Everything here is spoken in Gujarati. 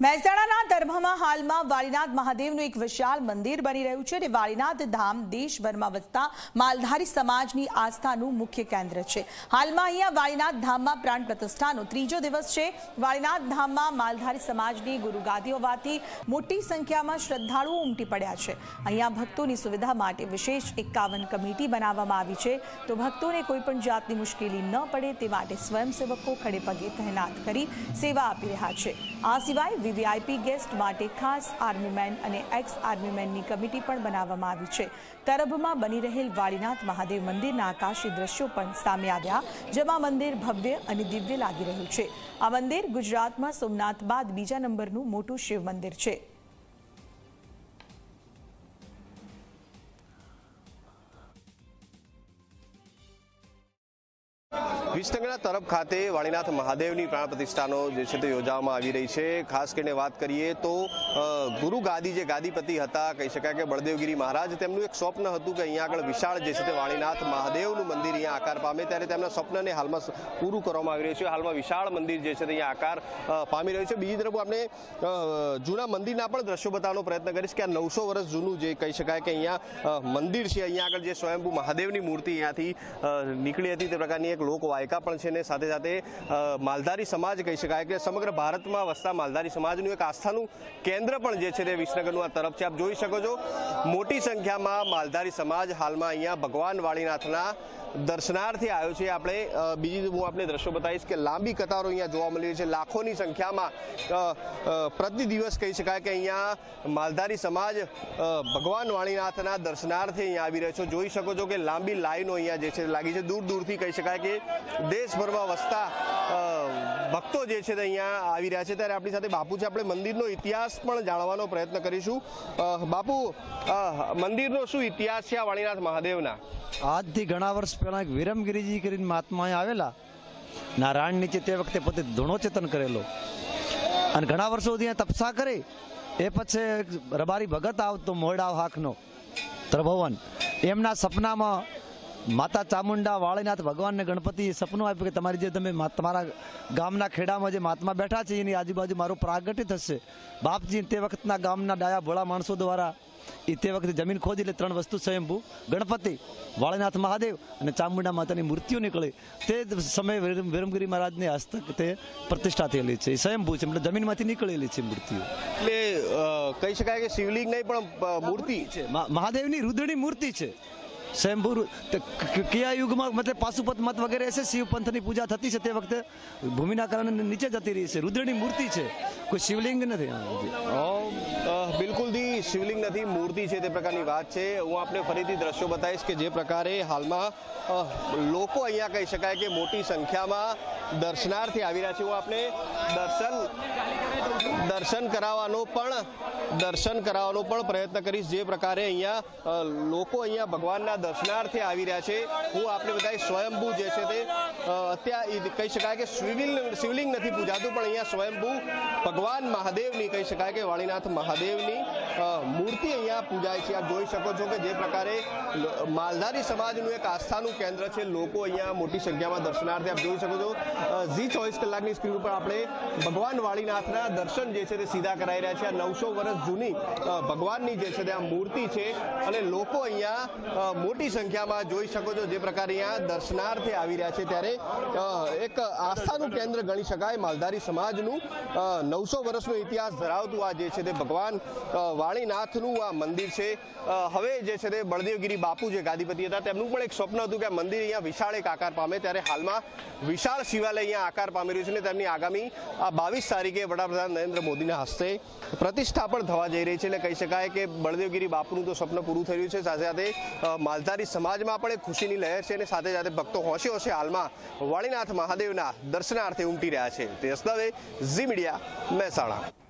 મહેસાણાના દરભામાં હાલમાં વાળીનાથ મહાદેવનું એક વિશાળ મંદિર બની રહ્યું છે અને વાળીનાથ ધામ દેશભરમાં વસતા માલધારી સમાજની આસ્થાનું મુખ્ય કેન્દ્ર છે. હાલમાં અહીંયા વાળીનાથ ધામમાં પ્રાણ પ્રતિષ્ઠાનો ત્રીજો દિવસ છે. વાળીનાથ ધામમાં માલધારી સમાજની ગુરુગાદી હોવાથી મોટી સંખ્યામાં શ્રદ્ધાળુઓ ઉમટી પડ્યા છે. અહીંયા ભક્તોની સુવિધા માટે વિશેષ એકાવન કમિટી બનાવવામાં આવી છે. તો ભક્તોને કોઈપણ જાતની મુશ્કેલી ન પડે તે માટે સ્વયંસેવકો ખડેપગે તહેનાત કરી સેવા આપી રહ્યા છે. આ સિવાય વીવીઆઈપી ગેસ્ટ માટે ખાસ આર્મીમેન અને એક્સ આર્મીમેનની કમિટી પણ બનાવવામાં આવી છે. તરભમાં બની રહેલ વાળીનાથ મહાદેવ મંદિરના આકાશી દ્રશ્યો પણ સામે આવ્યા, જેમાં મંદિર ભવ્ય અને દિવ્ય લાગી રહ્યું છે. આ મંદિર ગુજરાતમાં સોમનાથ બાદ બીજા નંબરનું મોટું શિવ મંદિર છે. વિસનગરના તરફ ખાતે વાણીનાથ મહાદેવની પ્રાણ પ્રતિષ્ઠાનો જે છે તે યોજવામાં આવી રહી છે. ખાસ કરીને વાત કરીએ તો ગુરુ ગાદી જે ગાદીપતિ હતા, કહી શકાય કે બળદેવગીરી મહારાજ, તેમનું એક સ્વપ્ન હતું કે અહીંયા આગળ વિશાળ જે છે તે વાણીનાથ મહાદેવનું મંદિર અહીંયા આકાર પામે. ત્યારે તેમના સ્વપ્નને હાલમાં પૂરું કરવામાં આવી રહ્યું છે. હાલમાં વિશાળ મંદિર જે છે તે અહીંયા આકાર પામી રહ્યું છે. બીજી તરફ આપણે જૂના મંદિરના પણ દ્રશ્યો બતાવવાનો પ્રયત્ન કરીશ કે આ નવસો વર્ષ જૂનું જે કહી શકાય કે અહીંયા મંદિર છે. અહીંયા આગળ જે સ્વયંભૂ મહાદેવની મૂર્તિ અહીંયાથી નીકળી હતી. તે પ્રકારની એક લોકવાયકા પણ છે ને સાથે સાથે માલધારી સમાજ કહી શકાય કે સમગ્ર ભારતમાં વસતા માલધારી સમાજનું એક આસ્થાનું કેન્દ્ર પણ જે છે તે વિસનગરનું આ તરફ છે. આપ જોઈ શકો છો, મોટી સંખ્યામાં માલધારી સમાજ હાલમાં અહીંયા ભગવાન વાળીનાથના દર્શનાર્થે આવ્યો છે. આપણે બીજી હું આપણે દ્રશ્યો બતાવીશ કે લાંબી કતારો અહીંયા જોવા મળી રહી છે. લાખોની સંખ્યામાં પ્રતિ દિવસ કહી શકાય કે અહીંયા માલધારી સમાજ ભગવાન વાણીનાથના દર્શનાર્થે અહીંયા આવી રહ્યો છો. જોઈ શકો છો કે લાંબી લાઈનો અહીંયા જે છે લાગી છે. દૂર દૂરથી કહી શકાય કે દેશભરમાં વસતા ભક્તો જે છે અહીંયા આવી રહ્યા છે. ત્યારે આપણી સાથે બાપુ છે. આપણે મંદિરનો ઇતિહાસ પણ જાણવાનો પ્રયત્ન કરીશું. બાપુ મંદિરનો શું ઇતિહાસ છે આ વાણીનાથ મહાદેવના? આજથી ઘણા વર્ષ પહેલા એક વિરમગીરીજી કરીને મહાત્મા આવેલા. નારાયણ નીચે તે વખતે પોતે ધૂણોચેતન કરેલો. અને ઘણા વર્ષો સુધી તપસા કરી. એ પછી રબારી ભગત આવતો મોરડાવ હાકનો ત્રભવન એમના સપનામાં માતા ચામુંડા વાળીનાથ ભગવાનને ગણપતિ સપનું આપ્યું કે તમારી જે તમે તમારા ગામના ખેડામાં જે મહાત્મા બેઠા છે એની આજુબાજુ મારું પ્રાગટ્ય થશે. બાપજી તે વખતના ગામના ડાયા ભોળા માણસો દ્વારા એ તે વખતે જમીન ખોદી એટલે ત્રણ વસ્તુ સ્વયંભૂ. ગણપતિ વાળીનાથ મહાદેવ અને ચામુંડા માતાની મૂર્તિઓ નીકળી. તે સમયે વિરમ- વિરમગીરી મહારાજની હસ્તક તે પ્રતિષ્ઠા થયેલી છે. સ્વયંભૂ છે. એટલે જમીનમાંથી નીકળેલી છે મૂર્તિઓ. એટલે કહી શકાય કે શિવલિંગ નહીં પણ મૂર્તિ. છે મહાદેવની રુદ્રની મૂર્તિ છે. સ્વયંભૂ કયા યુગમાં મતલબ પાશુપત મત વગેરે છે, શિવ પંથની પૂજા થતી છે તે વખતે ભૂમિના કારણે નીચે જતી રહી છે. રુદ્રની મૂર્તિ છે. કોઈ શિવલિંગ નથી? બિલકુલ બિલકુલથી શિવલિંગ નથી, મૂર્તિ છે તે પ્રકારની વાત છે. હું આપને ફરીથી દ્રશ્યો બતાવીશ કે જે પ્રકારે હાલમાં લોકો અહીંયા કહી શકાય કે મોટી સંખ્યામાં દર્શનાર્થી આવી રહ્યા છે. હું આપને દર્શન દર્શન કરાવવાનો પણ, દર્શન કરાવવાનો પણ પ્રયત્ન કરીશ. જે પ્રકારે અહીંયા લોકો અહીંયા ભગવાનના દર્શનાર્થે આવી રહ્યા છે. હું આપણે બધા સ્વયંભૂ જે છે તે અત્યારે કહી શકાય કે શિવલિંગ શિવલિંગ નથી પૂજાતું, પણ અહીંયા સ્વયંભૂ ભગવાન મહાદેવની, કહી શકાય કે વાણીનાથ મહાદેવની મૂર્તિ અહીંયા પૂજાય છે. આપ જોઈ શકો છો કે જે પ્રકારે માલધારી સમાજનું એક આસ્થાનું કેન્દ્ર છે. લોકો અહીંયા મોટી સંખ્યામાં દર્શનાર્થે, આપ જોઈ શકો છો. ઝી ચોવીસ કલાકની સ્ક્રીન ઉપર આપણે ભગવાન વાળીનાથના દર્શન જે છે તે સીધા કરાઈ રહ્યા છે. આ નવસો વર્ષ જૂની ભગવાનની જે છે તે આ મૂર્તિ છે અને લોકો અહીંયા મોટી સંખ્યામાં જોઈ શકો છો જે પ્રકારે અહીંયા દર્શનાર્થે આવી રહ્યા છે. ત્યારે એક આસ્થાનું કેન્દ્ર ગણી શકાય માલધારી સમાજનું. નવસો વર્ષનો ઇતિહાસ ધરાવતું આ જે છે તે ભગવાન વાણીનાથનું આ મંદિર છે. હવે જે છે તે બળદેવગીરી બાપુ જે ગાદીપતિ હતા તેમનું પણ એક સ્વપ્ન હતું કે આ મંદિર અહીંયા વિશાળ એક આકાર પામે. ત્યારે હાલમાં વિશાળ શિવાલય અહીંયા આકાર પામી રહ્યું છે અને તેમની આગામી, આ બાવીસ તારીખે વડાપ્રધાન નરેન્દ્ર મોદીના હસ્તે પ્રતિષ્ઠા પણ થવા જઈ રહી છે એટલે કહી શકાય કે બળદેવગીરી બાપુનું તો સ્વપ્ન પૂરું થયું છે. સાથે સાથે માલધારી સમાજમાં પણ એક ખુશીની લહેર છે અને સાથે સાથે ભક્તો હોશે હોશે હાલમાં વાળીનાથ મહાદેવના દર્શનાર્થે ઉમટી રહ્યા છે. તે દવે ઝી મીડિયા મહેસાણા.